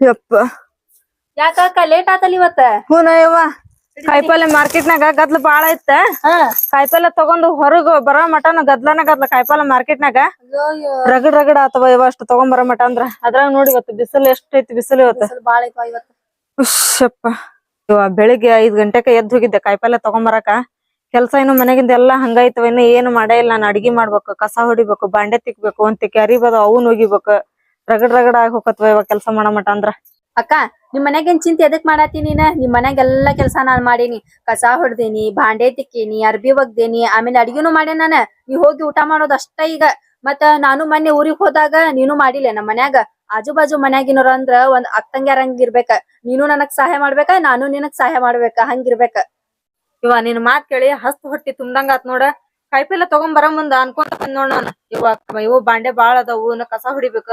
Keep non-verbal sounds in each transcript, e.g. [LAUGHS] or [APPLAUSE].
ಯಪ್ಪ. ಯಾಕ ಲೇಟ್ ಆತಲ್ ಇವತ್ತ? ಹೂನ ಯವ್ವ ಕಾಯಿಪಲ್ಲೆ ಮಾರ್ಕೆಟ್ನಾಗ ಗದ್ಲ ಬಾಳ ಐತ ಕಾಯಿಪಲ್ಲೆ ತಗೊಂಡು ಹೊರಗ ಬರೋ ಮಟನ ಗದ್ಲನ ಗದ್ಲ ಕಾಯಿಪಲ್ಲೆ ಮಾರ್ಕೆಟ್ನಾಗ. ರಗಡ್ ರಗಡ್ ಆತವ ಇವ ಅಷ್ಟು ತಗೊಂಡ್ ಬರೋ ಮಟ ಅಂದ್ರ. ಅದ್ರಾಗ ನೋಡಿ ಇವತ್ತು ಬಿಸಿಲು ಎಷ್ಟ್ ಐತಿ ಬಿಸಿಲು ಇವತ್ತು. ಬಾಳ ಇವತ್ತ. ಉಶ್ಯಪ್ಪ ಇವ ಬೆಳಿಗ್ಗೆ ಐದ್ ಗಂಟೆಕ ಎದ್ದು ಹೋಗಿದ್ದೆ ಕಾಯಿಪಲ್ಲೆ ತಗೊಂಬರಕ. ಕೆಲ್ಸ ಇನ್ನು ಮನೆಗಿಂದ ಎಲ್ಲಾ ಹಂಗಾಯ್ತವ ಇನ್ನು ಏನು ಮಾಡೇ ಇಲ್ಲ. ನಾನು ಅಡಿಗೆ ಮಾಡ್ಬೇಕು ಕಸ ಹೊಡಿಬೇಕು ಬಾಂಡೆ ತಿಕ್ಬೇಕು ಒಂದ್ ಕ್ಯಾರಿ ಬದ ಅವನ್ ಒಗಿಬೇಕು ರಗಡ್ ರಗಡ್ ಆಗಿ ಹೋಗತ್ವ ಇವಾಗ ಕೆಲ್ಸ ಮಾಡೋ ಮಟ ಅಂದ್ರ. ಅಕ್ಕ ನಿಮ್ ಮನ್ಯಾಗೇನ್ ಚಿಂತೆ ಎದಕ್ ಮಾಡಾತಿ ನೀನ? ನಿಮ್ ಮನ್ಯಾಗ ಎಲ್ಲಾ ಕೆಲ್ಸ ನಾನ್ ಮಾಡೀನಿ. ಕಸ ಹೊಡ್ದೇನಿ ಭಾಂಡೆ ತಿಕ್ಕೇನಿ ಅರ್ಬಿ ಒಗ್ದೇನಿ ಆಮೇಲೆ ಅಡಿಗೆನು ಮಾಡೇನ್ ನಾನ? ನೀ ಹೋಗಿ ಊಟ ಮಾಡೋದ್ ಅಷ್ಟ ಈಗ. ಮತ್ತ ನಾನು ಮೊನ್ನೆ ಊರಿಗ್ ಹೋದಾಗ ನೀನು ಮಾಡಿಲ್ಲ ನಮ್ ಮನ್ಯಾಗ. ಆಜು ಬಾಜು ಮನ್ಯಾಗಿನವ್ರ ಅಂದ್ರ ಒಂದ್ ಅಕ್ಕಂಗ್ಯಾರ ಹಂಗಿರ್ಬೇಕ ನೀನು ನನಗ್ ಸಹಾಯ ಮಾಡ್ಬೇಕ ನಾನು ನಿನಗ್ ಸಹಾಯ ಮಾಡ್ಬೇಕ ಹಂಗಿರ್ಬೇಕ ಇವ ನಿನ್ ಮಾತ್ ಕೇಳಿ ಹಸ್ತ್ ಹೊಟ್ಟಿ ತುಂಬ್ದಂಗ ಆತ್ ನೋಡ. ಕಾಯಿಪಲ್ಲೆ ತಗೊಂಡ್ ಬರ ಮುಂದ ಅನ್ಕೊಂತ ನೋಡ ನೋಡ್ ನಾನು. ಇವ ಇವು ಬಾಂಡೆ ಬಾಳ ಅದಾವು ಕಸ ಹೊಡಿಬೇಕ.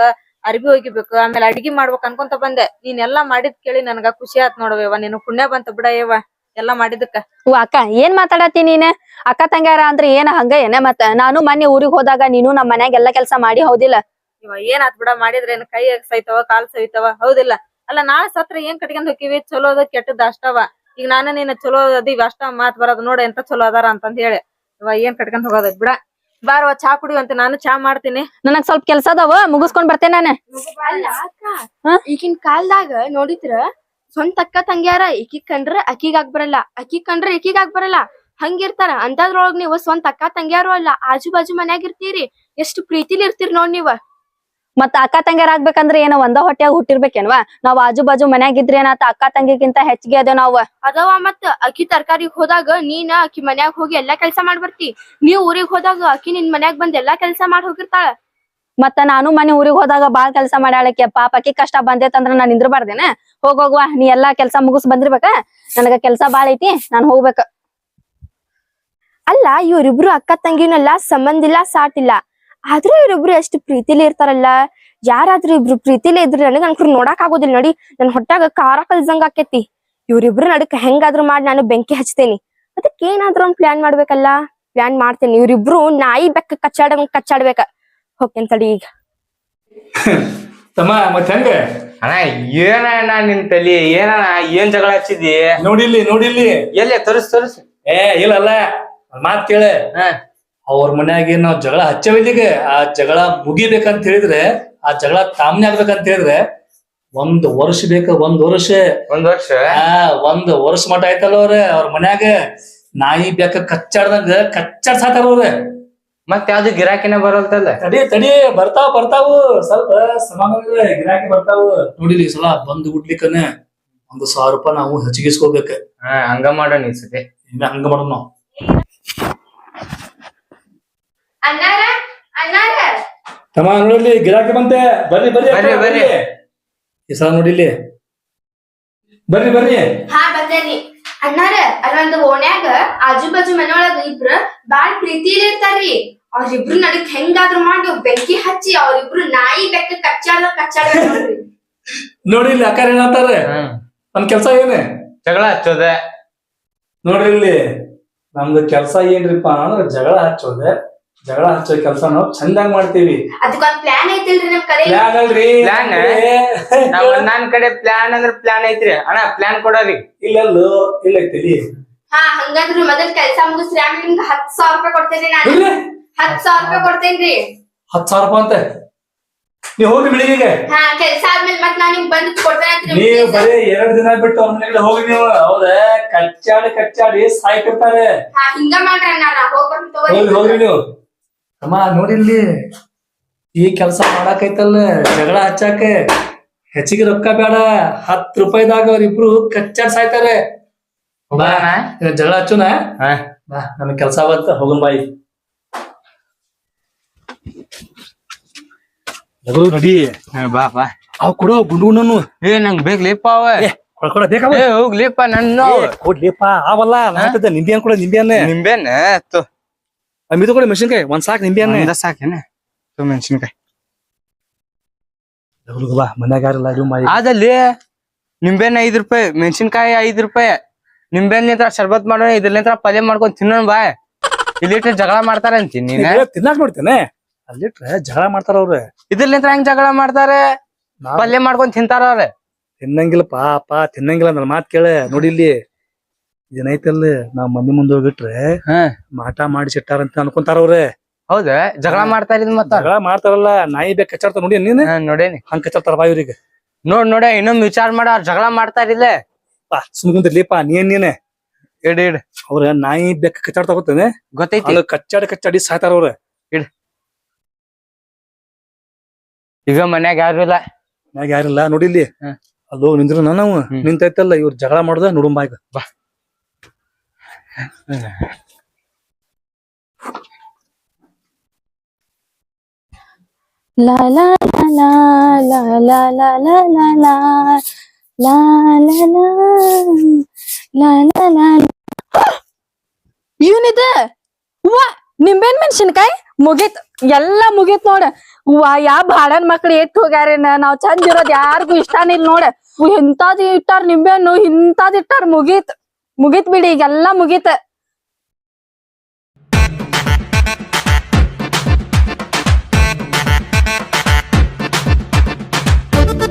ಅರ್ಬಿ ಒಗಿಬೇಕು ಆಮೇಲೆ ಅಡಿಗೆ ಮಾಡ್ಬೇಕು ಅನ್ಕೊಂತ ಬಂದೆ. ನೀನ್ ಎಲ್ಲಾ ಮಾಡಿದ್ ಕೇಳಿ ನನಗ ಖುಷಿ ಆತ್ ನೋಡವ್ಯವ ನೀನು ನಿನ್ ಪುಣ್ಯ ಬಂತ ಬಿಡ ಇವ ಎಲ್ಲಾ ಮಾಡಿದಕ್ಕ ಓ ಅಕ್ಕ ಏನ್ ಮಾತಾಡತಿ ನೀನ್? ಅಕ್ಕ ತಂಗ್ಯಾರ ಅಂದ್ರೆ ಏನ ಹಂಗ ಏನ ಮತ್ತ? ನಾನು ಮೊನ್ನೆ ಊರಿಗ್ ಹೋದಾಗ ನೀನು ನಮ್ ಮನ್ಯಾಗ ಎಲ್ಲಾ ಕೆಲ್ಸ ಮಾಡಿ ಹೌದಿಲ್ಲ? ಇವ ಏನ್ ಆತ್ ಬಿಡ ಮಾಡಿದ್ರೆ ಏನ್ ಕೈ ಸೈತವ ಕಾಲ್ ಸೈತವ ಹೌದಿಲ್ಲ. ಅಲ್ಲ ನಾಳೆ ಸತ್ರ ಏನ್ ಕಟ್ಕೊಂಡ್ ಹೋಕಿವಿ? ಚಲೋ ಅದ ಕೆಟ್ಟದ ಅಷ್ಟವ ಈಗ ನಾನು ನೀನ್ ಚಲೋ ಅದೀವಿ ಅಷ್ಟ ಮಾತ್ ಬರೋದ್ ನೋಡ ಎಂತ ಚಲೋ ಅದಾರ ಅಂತಂದ್ ಹೇಳಿ. ಇವ ಏನ್ ಕಟ್ಕೊಂಡ್ ಹೋಗೋದ ಬಿಡ. ಬಾರವ ಚಾ ಅಂತ ನಾನು ಚಾ ಮಾಡ್ತೀನಿ. ನನಗ್ ಸ್ವಲ್ಪ ಕೆಲ್ಸ ಅದಾವ ಮುಗಿಸ್ಕೊಂಡ್ ಬರ್ತೇನೆ ನಾನು. ಅಲ್ಲ ಅಕ್ಕ ಈಗಿನ ಕಾಲದಾಗ ನೋಡಿದ್ರ ಸ್ವಂತ ಅಕ್ಕ ತಂಗ್ಯಾರ ಈಕಿಗ್ ಕಂಡ್ರ ಅಕ್ಕಿಗ್ ಆಗ್ ಬರಲ್ಲ ಅಕ್ಕಿಗ್ ಕಂಡ್ರ ಈಕಿಗ್ ಆಗ್ ಬರಲ್ಲ. ಹಂಗಿರ್ತಾರ ಅಂತದ್ರೊಳಗ್ ನೀವು ಸ್ವಂತ ಅಕ್ಕ ತಂಗ್ಯಾರು ಅಲ್ಲ ಆಜು ಬಾಜು ಮನ್ಯಾಗ ಇರ್ತೀರಿ. ಎಷ್ಟು ಪ್ರೀತಿಲಿ ಇರ್ತೀರಿ ನೋಡ್ ನೀವ. ಮತ್ತ ಅಕ್ಕ ತಂಗ್ಯಾರ ಆಗ್ಬೇಕಂದ್ರ ಏನ ಒಂದ ಹೊಟ್ಯಾಗ ಹುಟ್ಟಿರ್ಬೇಕೇನ್ವಾ? ನಾವ್ ಆಜು ಬಾಜು ಮನ್ಯಾಗ ಇದ್ರಿ ಏನಾತ ಅಕ್ಕ ತಂಗಿಗಿಂತ ಹೆಚ್ಚಿಗೆ ಅದೇವ್ ನಾವ್. ಅದವ ಮತ್ ಅಕ್ಕಿ ತರಕಾರಿಗ್ ಹೋದಾಗ ನೀನ ಅಕ್ಕಿ ಮನ್ಯಾಗ ಹೋಗಿ ಎಲ್ಲಾ ಕೆಲ್ಸ ಮಾಡ್ಬರ್ತಿ. ನೀವ್ ಊರಿಗ್ ಹೋದಾಗ ಅಕ್ಕಿ ನಿನ್ ಮನ್ಯಾಗ ಬಂದ್ ಎಲ್ಲಾ ಕೆಲ್ಸ ಮಾಡ್ ಹೋಗಿರ್ತಾಳ. ಮತ್ತ ನಾನು ಮನೆ ಊರಿಗ್ ಹೋದಾಗ ಬಾಳ್ ಕೆಲ್ಸ ಮಾಡ್ಯಾಳಕ್ಕೆ. ಪಾಪ ಅಕ್ಕಿ ಕಷ್ಟ ಬಂದೈತಂದ್ರ ನಾನ್ ನಿಂದ್ರಬಾರ್ದೇನ? ಹೋಗ್ ಹೋಗುವ ನೀ ಎಲ್ಲಾ ಕೆಲ್ಸ ಮುಗಿಸ್ ಬಂದಿರ್ಬೇಕ? ನನಗ ಕೆಲ್ಸ ಬಾಳ ಐತಿ ನಾನ್ ಹೋಗ್ಬೇಕ. ಅಲ್ಲ ಇವ್ರಿಬ್ರು ಅಕ್ಕ ತಂಗಿನಲ್ಲ ಸಂಬಂಧ ಇಲ್ಲ ಸಾಟಿಲ್ಲ. ಆದ್ರೂ ಇವ್ರಿಬ್ರು ಎಷ್ಟು ಪ್ರೀತಿಲಿ ಇರ್ತಾರಲ್ಲ ಯಾರಾದ್ರೂ ಇಬ್ರು ಪ್ರೀತಿಲಿ ಇದ್ರೆ ನನಗೆ ಅನ್ಕ್ರು ನೋಡಕ್ ಆಗೋದಿಲ್ಲ. ನೋಡಿ ನನ್ ಹೊಟ್ಟಾಗ ಖಾರ ಕಲ್ಸಂಗ ಆಕೇತಿ. ಇವ್ರಿಬ್ರು ನಡಕ್ ಹೆಂಗಾದ್ರೂ ಮಾಡಿ ನಾನು ಬೆಂಕಿ ಹಚ್ತೇನಿ. ಅದಕ್ಕೆ ಏನಾದ್ರೂ ಒಂದ್ ಪ್ಲಾನ್ ಮಾಡ್ಬೇಕಲ್ಲ? ಪ್ಲಾನ್ ಮಾಡ್ತೇನೆ. ಇವ್ರಿಬ್ರು ನಾಯಿ ಬೆಕ್ಕ ಕಚ್ಚಾಡ ಕಚ್ಚಾಡ್ಬೇಕ. ಹೋಗ್ತೇನ್ ತಡಿ ಈಗ. [LAUGHS] ತಮ್ಮ ಮತ್ ಹೆಂಗ? ಅಣ್ಣ ಏನಣ್ಣ ನಿನ್ ತಲಿ? ಏನಣ್ಣ ಏನ್ ಜಗಳ ಹಚ್ಚಿದಿ ನೋಡಿಲ್ಲಿ ನೋಡಿಲ್ಲಿ. ಎಲ್ಲೇ? ತರಿಸ್ ತರಿಸ್. ಏ ಇಲ್ಲಲ್ಲ. ಮಾತ್ ಕೇಳ. ಹಾ. ಅವ್ರ ಮನ್ಯಾಗ ನಾವ್ ಜಗಳ ಹಚ್ಚವಿದ್ದೀಗ ಆ ಜಗಳ ಮುಗಿಬೇಕಂತ ಹೇಳಿದ್ರೆ ಆ ಜಗಳ ತಾಮ್ನೆ ಆಗ್ಬೇಕಂತ ಹೇಳಿದ್ರೆ ಒಂದ್ ವರ್ಷ ಬೇಕ ಒಂದ್ ವರ್ಷ. ಒಂದ್ ವರ್ಷ? ಆ ಒಂದ್ ವರ್ಷ ಮಟ ಆಯ್ತಲ್ಲ ಅವ್ರ ಅವ್ರ ಮನ್ಯಾಗ. ನಾಯಿ ಬೇಕ ಕಚ್ಚಾಡ್ದಂಗ ಕಚ್ಚಾಡ್ ಸಾತಾರ ಅವ್ರ. ಮತ್ ಯಾವ್ದು ಗಿರಾಕಿನ ಬರಲ್ತಲ್ಲ? ತಡಿ ತಡಿ ಬರ್ತಾವ ಬರ್ತಾವು. ಸ್ವಲ್ಪ ಸಮಾನ ಗಿರಾಕಿ ಬರ್ತಾವು. ನೋಡಿಲಿ ಸಲ ಬಂದ್ ಹುಡ್ಲಿಕ್ಕನ ಒಂದು ಸಾವಿರ ರೂಪಾಯಿ ನಾವು ಹೆಚ್ಚಿಗಿಸ್ಕೋಬೇಕ. ಹಂಗ ಮಾಡೋಣ ಈ ಸತಿ. ಹಂಗ ಮಾಡೋಣ ನಾವು? ತಮ್ಮ ನೋಡಿಲಿ ಗಿರಾಕಿ ಬಂತೆ ಬರ್ರಿ ಬರ್ರಿ ಬರ್ರಿ, ಬರ್ರಿ. ಈ ಸಲ ನೋಡಿಲಿ ಬರ್ರಿ ಬರ್ರಿ ಹಾ ಬಂದೇನಿ ಅಣ್ಣಾರ ಅಲ್ಲೊಂದು ಓಣ್ಯಾಗ ಆಜು ಬಾಜು ಮನೆಯೊಳಗ ಇಬ್ರ ಬಾಳ್ ಪ್ರೀತಿಲಿ ಇರ್ತಾರ್ರಿ ಅವ್ರಿಬ್ರು ನಡಕ್ ಹೆಂಗಾದ್ರೂ ಮಾಡಿ ಬೆಂಕಿ ಹಚ್ಚಿ ಅವ್ರಿಬ್ರು ನಾಯಿ ಬೆಕ್ಕ ಕಚ್ಚಾಡ ಕಚ್ಚಾಡ ನೋಡಿ ಇಲ್ಲಿ ಅಕ್ಕ ಏನಂತಾರೆ ನಮ್ ಕೆಲ್ಸ ಏನೇ ಜಗಳ ಹಚ್ಚೋದೆ ನೋಡ್ರಿ ಇಲ್ಲಿ ನಮ್ದು ಕೆಲ್ಸ ಏನ್ರಿಪ್ಪ ಅಂದ್ರೆ ಜಗಳ ಹಚ್ಚೋದೆ ಜಗಳ ಹಚ್ಚೋ ಕೆಲಸ ನಾವು ಚಂದಾಗ ಮಾಡ್ತೀವಿ. ಅದಕ್ಕೊಂದ್ ಪ್ಲಾನ್ ಐತಿಲ್ರಿ ನಮ್ ಕಡೆ? ಪ್ಲಾನ್ ಅಲ್ರಿ? ನಾವ್ ನನ್ ಕಡೆ ಪ್ಲಾನ್ ಅಂದ್ರ ಪ್ಲಾನ್ ಐತ್ರಿ. ಅಣ್ಣ ಪ್ಲಾನ್ ಕೊಡೋರಿ. ಇಲ್ಲ ಇಲ್ಲ ತಿಳಿ ಹಾ ಹಂಗಂದ್ರ ಮೊದಲ್ ಕೆಲ್ಸ ಮುಗಿಸ್ರಿ. ಆಮೇಲೆ ನಿಮ್ಗೆ ಹತ್ ಸಾವಿರ ರೂಪಾಯಿ ಕೊಡ್ತೇನೆ ನಾನು. ಹತ್ ಸಾವಿರ ರೂಪಾಯಿ ಕೊಡ್ತೇನ್ರಿ. ಹತ್ತು ಸಾವಿರ ರೂಪಾಯಿ ಅಂತ? ನೀವ್ ಹೋಗಿ ಬೆಳಿಗ್ಗೆ ಹಾ ಕೆಲ್ಸ ಆದ್ಮೇಲೆ ಮತ್ ನಾನ್ ನಿಮ್ಗೆ ಬಂದು ಕೊಡ್ತೇನೆ ನೀವು ಬರೀ ಎರಡ್ ದಿನ ಬಿಟ್ಟು ಅವ್ರ ಮನೆಗೆ ಹೋಗಿ ನೀವು. ಹೌದ? ಕಚ್ಚಾಡಿ ಕಚ್ಚಾಡಿ ಸಾಯ್ತಿರ್ತಾರೆ. ಹಾ ಹಿಂಗ ಮಾಡ್ರಿ ಅಣ್ಣ ಹೋಗ್ರಿ ನೀವು. ಅಮ್ಮ ನೋಡಿಲ್ಲಿ ಈ ಕೆಲಸ ಮಾಡಾಕೈತಲ್ಲ ಜಗಳ ಹಚ್ಚಾಕ. ಹೆಚ್ಚಿಗೆ ರೊಕ್ಕ ಬೇಡ ಹತ್ತು ರೂಪಾಯಿದಾಗ ಅವ್ರಿಬ್ರು ಕಚ್ಚಾಡ್ ಸಾಯ್ತಾರೆ. ಬಾ? ಇದ್ ಜಗಳ ಹಚ್ಚುನ? ಹಾ. ಬಾ ನಮಗ್ ಕೆಲಸ ಬಂತ ಹೋಗಂ ಬಾಯಿ. ನಡಿ ಬಾ ಬಾ. ಅವ್ ಕೊಡು ಗುಂಡು ಗುಂಡನು ಏ ನಂಗ್ ಬೇಕ್ಲಿಪ್ಪ ಅವ. ಕೊಡ ಬೇಕಾವ ಏ ಹೋಗ್ಲಿಪ್ಪ ನನ್ನ ಕೊಡ್ಲಿಪ್ಪ ಅವಲ್ಲ ನಾಟದ ನಿಂಬೆ ಕೂಡ ನಿಂಬೆ ನಿಂಬೆನ್ ತು ಕೊಡಿ ಮೆಣಸಿನ್ಕಾಯಿ ಒಂದ್ ಸಾಕ್ ನಿಂಬೆ ಅನ್ನ ಒಂದ ಸಾಕೇನ ತು ಮೆಣಸಿನ್ಕಾಯಿ. ಬಾ ಮನ್ಯಾಗ ಯಾರಿಲ್ಲ ಇದು ಮಾಯಿ. ಆದಲ್ಲಿ ನಿಂಬೆಹಣ್ಣು ಐದ್ ರೂಪಾಯಿ ಮೆಣಸಿನ್ಕಾಯಿ ಐದ್ ರೂಪಾಯಿ. ನಿಂಬೆಹಣ್ಣಿಂತ್ರ ಶರ್ಬತ್ ಮಾಡೋಣ ಪಲ್ಯ ಮಾಡ್ಕೊಂಡ್ ತಿನ್ನೋಣ ಬಾ. ಇಲ್ಲಿಟ್ರೆ ಜಗಳ ಮಾಡ್ತಾರ ಅಂತೀನಿ ನೀನ. ತಿನ್ನಾಕ್ ನೋಡ್ತೇನೆ. ಅಲ್ಲಿಟ್ರೆ ಜಗಳ ಮಾಡ್ತಾರ ಅವ್ರ. ಇದ್ರಲಿಂತ್ರ ಹೆಂಗ್ ಜಗಳ ಮಾಡ್ತಾರೆ? ಪಲ್ಯ ಮಾಡ್ಕೊಂಡ್ ತಿಂತಾರ ಅವ್ರ. ತಿನ್ನಂಗಿಲ್ಲ ಪಾಪ ತಿನ್ನಂಗಿಲ್ಲ ನನ್ನ ಮಾತ್ ಕೇಳ. ನೋಡಿ ಇಲ್ಲಿ ಏನೈತಲ್ಲ ನಾವ್ ಮಂದಿ ಮುಂದೆ ಹೋಗಿಟ್ರೆ ಹಾ. ಮಾಟ ಅಂತ ಅನ್ಕೊಂತಾರ ಅವ್ರೆ. ಹೌದಾ? ಜಗಳ ಮಾಡ್ತಾ ಇದ್ ಮತ್ತ? ಜಗಳ ಮಾಡ್ತಾರಲ್ಲ ನಾಯಿ ಬೇಕ ಕಚ್ಚಾಡ್ತಾರ ನೋಡಿ ನೀನ್? ಹಾ, ನೋಡೇನಿ. ಹಂಗ್ ಕಚ್ಚಾಡ್ತಾರ ಬಾ ಇವ್ರಿಗೆ. ನೋಡ್ ನೋಡ ಇನ್ನೊಂದ್ ವಿಚಾರ ಮಾಡ ಅವ್ರ್ ಜಗಳ ಮಾಡ್ತಾ ಇರ್ಲಿಲ್ಲ. ಪಾ ಸುಮ್ಕೊಂತಿರ್ಲಿಪ್ಪ ನೀನ್ ನೀನೆ. ಇಡ್ ಇಡ್. ಅವ್ರ ನಾಯಿ ಬೇಕ ಕಚ್ಚಾಡ್ತಾ ಹೋಗ್ತಾನೆ. ಗೊತ್ತೈತಿ. ಹಂಗ ಕಚ್ಚಾಡಿ ಕಚ್ಚಾಡಿ ಸಾಯ್ತಾರ ಅವ್ರ. ಈಗ ಮನ್ಯಾಗ ಯಾರು ಇಲ್ಲ. ಮನ್ಯಾಗ ಯಾರಿಲ್ಲ? ನೋಡಿ ಇಲ್ಲಿ. ಅದು ನಿಂದ್ರ ನಾನು ಹ್ಮ್. ನಿಂತೈತಲ್ಲ ಇವ್ರ ಜಗಳ ಮಾಡುದ ನೋಡುಂಬಾಯ್ಗ ಈಗ. ಲಾ ಲಾ ಲಾ ಲಾ ಲಾ ಲಾ ಲಾ ಲಾ ಲಾ ಲಾ ಲಾ ಲಾ ಲಾ ಲಾ ಲಾ ಇವನಿದ ಹೂವ ನಿಂಬೆನ್ ಮೆಣಸಿನ್ಕಾಯಿ ಮುಗೀತ್ ಎಲ್ಲಾ ಮುಗೀತ್ ನೋಡ ಹೂವ ಯಾ ಬಾಡನ್ ಮಕ್ಳು ಎಟ್ ಹೋಗ್ಯಾರೇನ ನಾವ್ ಚಂದ ಇರೋದ್ ಯಾರಿಗೂ ಇಷ್ಟಾನ ಇಲ್ಲ ನೋಡ ಇಂತಾದ್ ಇಟ್ಟಾರ ನಿಂಬೆಹಣ್ಣು ಇಂತಾದ್ ಇಟ್ಟಾರ ಮುಗೀತ್ ಮುಗೀತ್ ಬಿಡಿ ಈಗೆಲ್ಲಾ ಮುಗೀತ್.